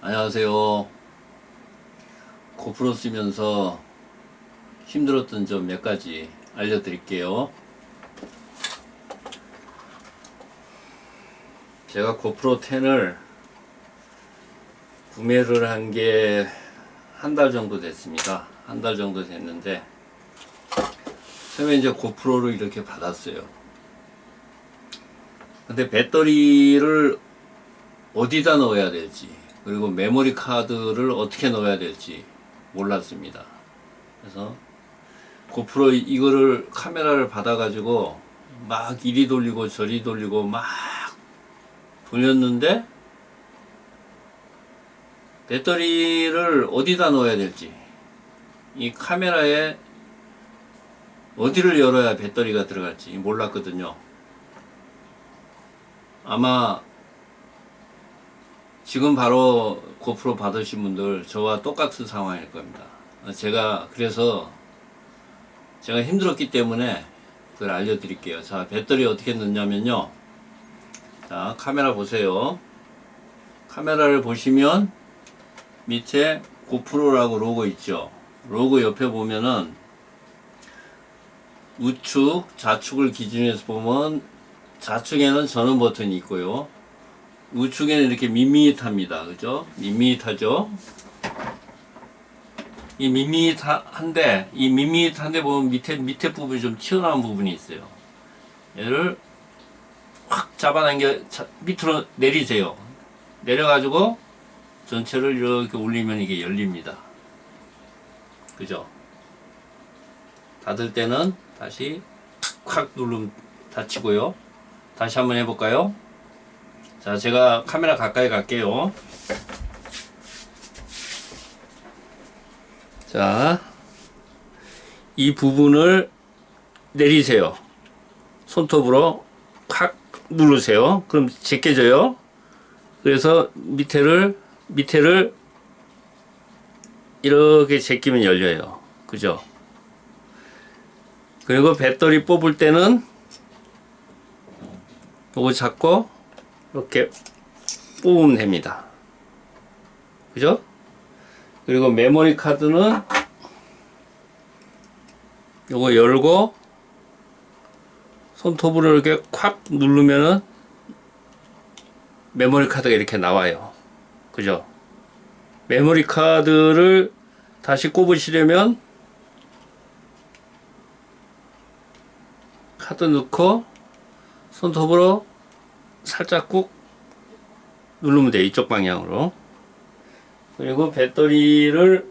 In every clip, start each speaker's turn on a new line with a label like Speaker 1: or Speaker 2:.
Speaker 1: 안녕하세요. 고프로 쓰면서 힘들었던 점 몇 가지 알려드릴게요. 제가 고프로 10을 구매를 한 게 한 달 정도 됐습니다. 한 달 정도 됐는데 처음에 이제 고프로를 이렇게 받았어요. 근데 배터리를 어디다 넣어야 될지 그리고 메모리 카드를 어떻게 넣어야 될지 몰랐습니다. 그래서 고프로 이거를 카메라를 받아가지고 막 이리 돌리고 저리 돌리고 막 돌렸는데 배터리를 어디다 넣어야 될지 이 카메라에 어디를 열어야 배터리가 들어갈지 몰랐거든요. 아마 지금 바로 고프로 받으신 분들 저와 똑같은 상황일 겁니다. 제가 그래서 제가 힘들었기 때문에 그걸 알려드릴게요. 자, 배터리 어떻게 넣냐면요. 자, 카메라 보세요. 카메라를 보시면 밑에 고프로라고 로고 있죠. 로고 옆에 보면은 우측, 좌측을 기준해서 보면 좌측에는 전원 버튼이 있고요. 우측에는 이렇게 밋밋합니다. 그죠? 밋밋하죠? 이 밋밋한데, 이 밋밋한데 보면 밑에, 밑에 부분이 좀 튀어나온 부분이 있어요. 얘를 확 잡아당겨, 자- 밑으로 내리세요. 내려가지고 전체를 이렇게 올리면 이게 열립니다. 그죠? 닫을 때는 다시 콱 누르면 닫히고요. 다시 한번 해볼까요? 자, 제가 카메라 가까이 갈게요. 자, 이 부분을 내리세요. 손톱으로 콱 누르세요. 그럼 제껴져요. 그래서 밑에를 밑에를 이렇게 제끼면 열려요. 그죠? 그리고 배터리 뽑을 때는 요거 잡고 이렇게 뽑으면 됩니다. 그죠? 그리고 메모리 카드는 요거 열고 손톱으로 이렇게 콱 누르면은 메모리 카드가 이렇게 나와요. 그죠? 메모리 카드를 다시 꼽으시려면 카드 넣고 손톱으로 살짝 꾹 누르면 돼요. 이쪽 방향으로. 그리고 배터리를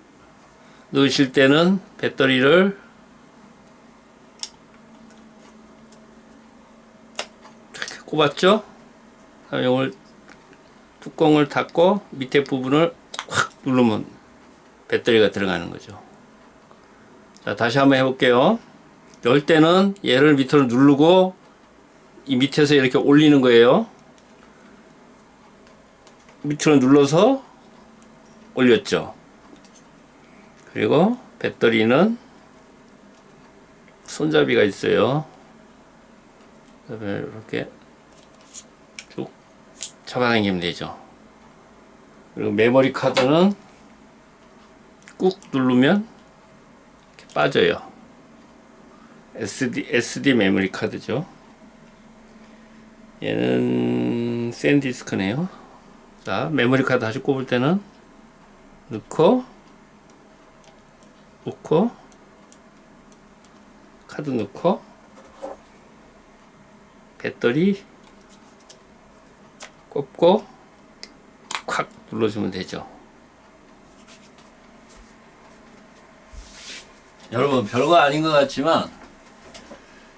Speaker 1: 넣으실 때는 배터리를 꼽았죠? 이걸 뚜껑을 닫고 밑에 부분을 확 누르면 배터리가 들어가는 거죠. 자, 다시 한번 해볼게요. 열 때는 얘를 밑으로 누르고 이 밑에서 이렇게 올리는 거예요. 밑으로 눌러서 올렸죠. 그리고 배터리는 손잡이가 있어요. 그다음에 이렇게 쭉 잡아당기면 되죠. 그리고 메모리 카드는 꾹 누르면 빠져요. SD, SD 메모리 카드죠. 얘는 샌디스크네요. 자, 메모리 카드 다시 꼽을 때는 넣고, 놓고, 카드 넣고, 배터리 꼽고, 콱 눌러주면 되죠. 여러분, 별거 아닌 것 같지만,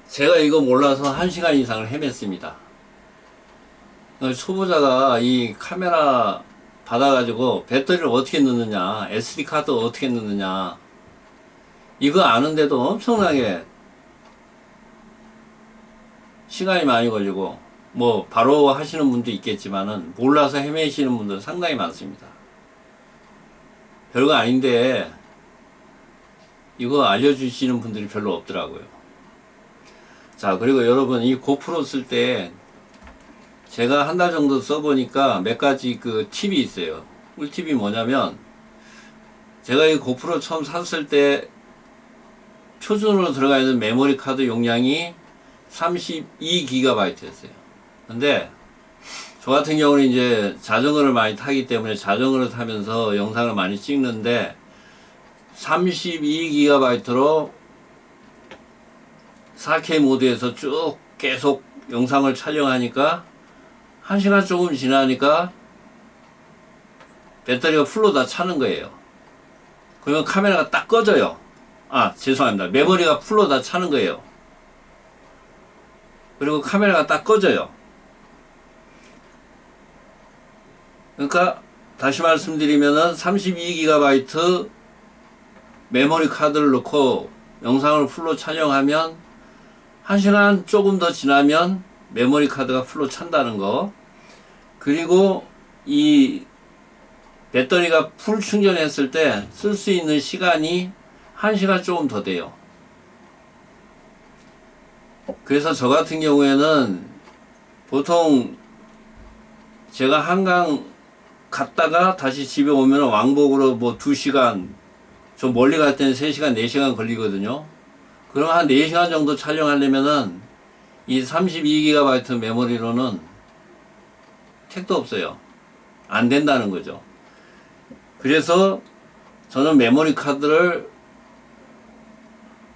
Speaker 1: 제가 이거 몰라서 한 시간 이상을 헤맸습니다. 어, 초보자가 이 카메라 받아가지고 배터리를 어떻게 넣느냐, SD 카드 어떻게 넣느냐, 이거 아는데도 엄청나게 시간이 많이 걸리고, 뭐, 바로 하시는 분도 있겠지만은, 몰라서 헤매시는 분들 상당히 많습니다. 별거 아닌데, 이거 알려주시는 분들이 별로 없더라고요. 자, 그리고 여러분, 이 고프로 쓸 때, 제가 한 달 정도 써보니까 몇 가지 그 팁이 있어요. 꿀팁이 뭐냐면 제가 이 고프로 처음 샀을 때 표준으로 들어가 있는 메모리 카드 용량이 32GB였어요. 근데 저 같은 경우는 이제 자전거를 많이 타기 때문에 자전거를 타면서 영상을 많이 찍는데 32GB로 4K 모드에서 쭉 계속 영상을 촬영하니까 1시간 조금 지나니까 배터리가 풀로 다 차는 거예요. 그러면 카메라가 딱 꺼져요. 아, 죄송합니다. 메모리가 풀로 다 차는 거예요. 그리고 카메라가 딱 꺼져요. 그러니까 다시 말씀드리면은 32GB 메모리 카드를 넣고 영상을 풀로 촬영하면 1시간 조금 더 지나면 메모리 카드가 풀로 찬다는 거. 그리고 이 배터리가 풀 충전했을 때 쓸 수 있는 시간이 1시간 조금 더 돼요. 그래서 저 같은 경우에는 보통 제가 한강 갔다가 다시 집에 오면 왕복으로 뭐 2시간, 좀 멀리 갈 때는 3시간, 4시간 걸리거든요. 그럼 한 4시간 정도 촬영하려면은 이 32GB 메모리로는 택도 없어요. 안 된다는 거죠. 그래서 저는 메모리 카드를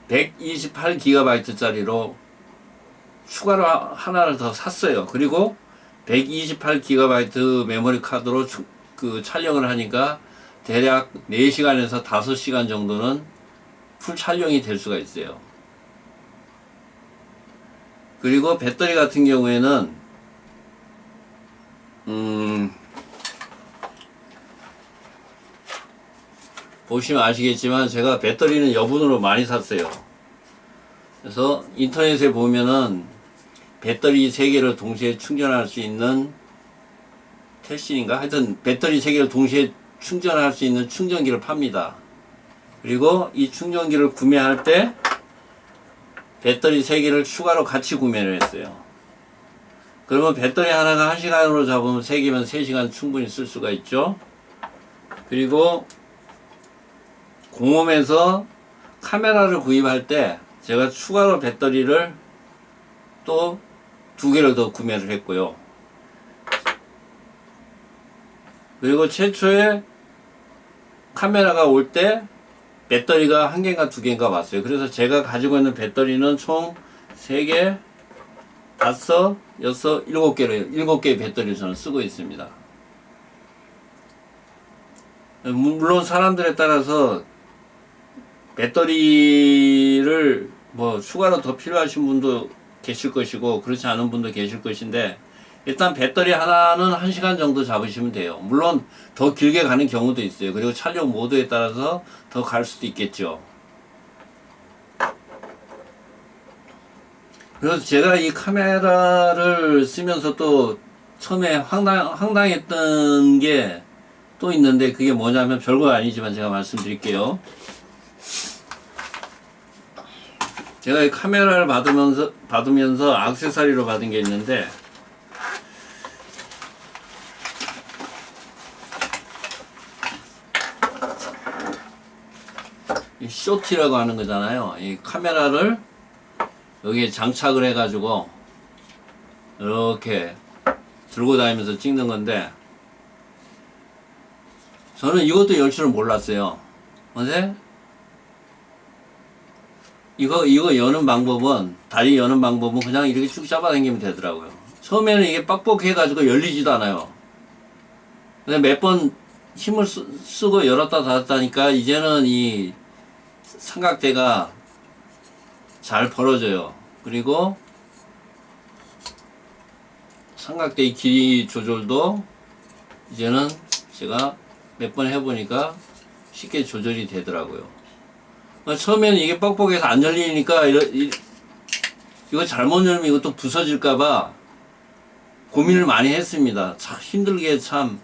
Speaker 1: 128GB짜리로 추가로 하- 하나를 더 샀어요. 그리고 128GB 메모리 카드로 추- 그 촬영을 하니까 대략 4시간에서 5시간 정도는 풀 촬영이 될 수가 있어요. 그리고 배터리 같은 경우에는 음 보시면 아시겠지만 제가 배터리는 여분으로 많이 샀어요. 그래서 인터넷에 보면은 배터리 3개를 동시에 충전할 수 있는 텔신인가? 하여튼 배터리 3개를 동시에 충전할 수 있는 충전기를 팝니다. 그리고 이 충전기를 구매할 때 배터리 3개를 추가로 같이 구매를 했어요. 그러면 배터리 하나가 1시간으로 잡으면 3개면 3시간 충분히 쓸 수가 있죠. 그리고 공홈에서 카메라를 구입할 때 제가 추가로 배터리를 또 두 개를 더 구매를 했고요. 그리고 최초에 카메라가 올 때 배터리가 한 개인가 두 개인가 왔어요. 그래서 제가 가지고 있는 배터리는 총세 개, 다섯, 여섯, 일곱 개를 일곱 개의 배터리를 저는 쓰고 있습니다. 물론 사람들에 따라서 배터리를 뭐 추가로 더 필요하신 분도 계실 것이고 그렇지 않은 분도 계실 것인데 일단 배터리 하나는 1시간 정도 잡으시면 돼요. 물론 더 길게 가는 경우도 있어요. 그리고 촬영 모드에 따라서 더 갈 수도 있겠죠. 그래서 제가 이 카메라를 쓰면서 또 처음에 황당, 황당했던 게 또 있는데 그게 뭐냐면 별거 아니지만 제가 말씀드릴게요. 제가 이 카메라를 받으면서 받으면서 액세서리로 받은 게 있는데 이 쇼티라고 하는 거잖아요. 이 카메라를 여기에 장착을 해가지고 이렇게 들고 다니면서 찍는 건데 저는 이것도 열 줄을 몰랐어요. 근데 이거 이거 여는 방법은 다리 여는 방법은 그냥 이렇게 쭉 잡아당기면 되더라고요. 처음에는 이게 빡빡해가지고 열리지도 않아요. 근데 몇 번 힘을 쓰, 쓰고 열었다 닫았다니까 이제는 이 삼각대가 잘 벌어져요. 그리고 삼각대의 길이 조절도 이제는 제가 몇 번 해보니까 쉽게 조절이 되더라고요. 어, 처음에는 이게 뻑뻑해서 안 열리니까 이거 잘못 열면 이것도 부서질까봐 고민을 많이 했습니다. 참 힘들게 참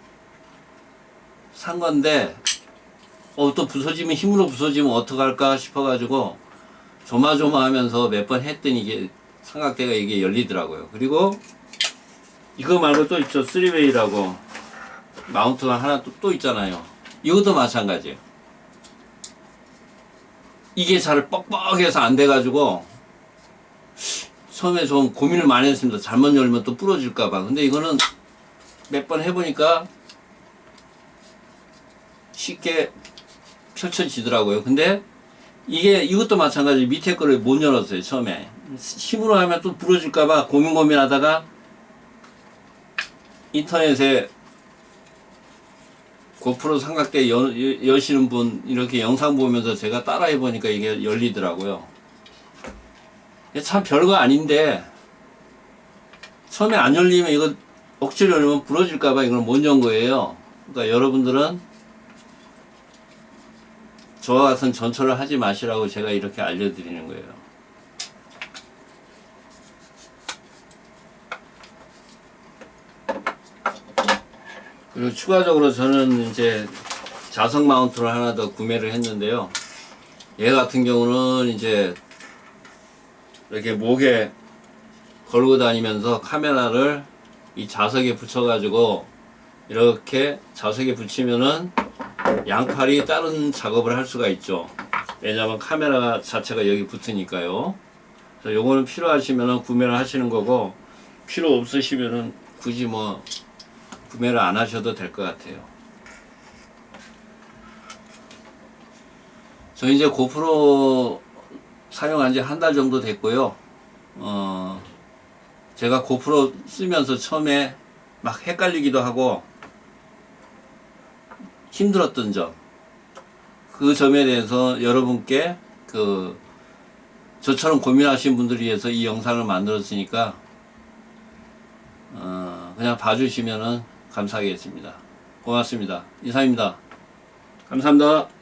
Speaker 1: 산 건데 어 또 부서지면 힘으로 부서지면 어떡할까 싶어가지고 조마조마하면서 몇 번 했더니 이게 삼각대가 이게 열리더라고요. 그리고 이거 말고 또 있죠 쓰리웨이라고 마운트가 하나 또, 또 있잖아요. 이것도 마찬가지예요. 이게 잘 뻑뻑해서 안 돼가지고 처음에 좀 고민을 많이 했습니다. 잘못 열면 또 부러질까봐. 근데 이거는 몇 번 해보니까 쉽게 펼쳐지더라고요. 근데 이게 이것도 마찬가지 밑에 거를 못 열었어요 처음에 힘으로 하면 또 부러질까봐 고민 고민하다가 인터넷에 고프로 삼각대 여, 여- 여시는 분 이렇게 영상 보면서 제가 따라해 보니까 이게 열리더라고요. 참 별거 아닌데 처음에 안 열리면 이거 억지로 열면 부러질까봐 이걸 못 연 거예요. 그러니까 여러분들은 저와 같은 전철을 하지 마시라고 제가 이렇게 알려드리는 거예요. 그리고 추가적으로 저는 이제 자석 마운트를 하나 더 구매를 했는데요. 얘 같은 경우는 이제 이렇게 목에 걸고 다니면서 카메라를 이 자석에 붙여가지고 이렇게 자석에 붙이면은 양팔이 다른 작업을 할 수가 있죠. 왜냐하면 카메라 자체가 여기 붙으니까요. 그래서 요거는 필요하시면은 구매를 하시는 거고 필요 없으시면은 굳이 뭐 구매를 안 하셔도 될 것 같아요. 저 이제 고프로 사용한 지 한 달 정도 됐고요. 어, 제가 고프로 쓰면서 처음에 막 헷갈리기도 하고 힘들었던 점, 그 점에 대해서 여러분께 그 저처럼 고민하신 분들을 위해서 이 영상을 만들었으니까 어, 그냥 봐주시면은 감사하겠습니다. 고맙습니다. 이상입니다. 감사합니다.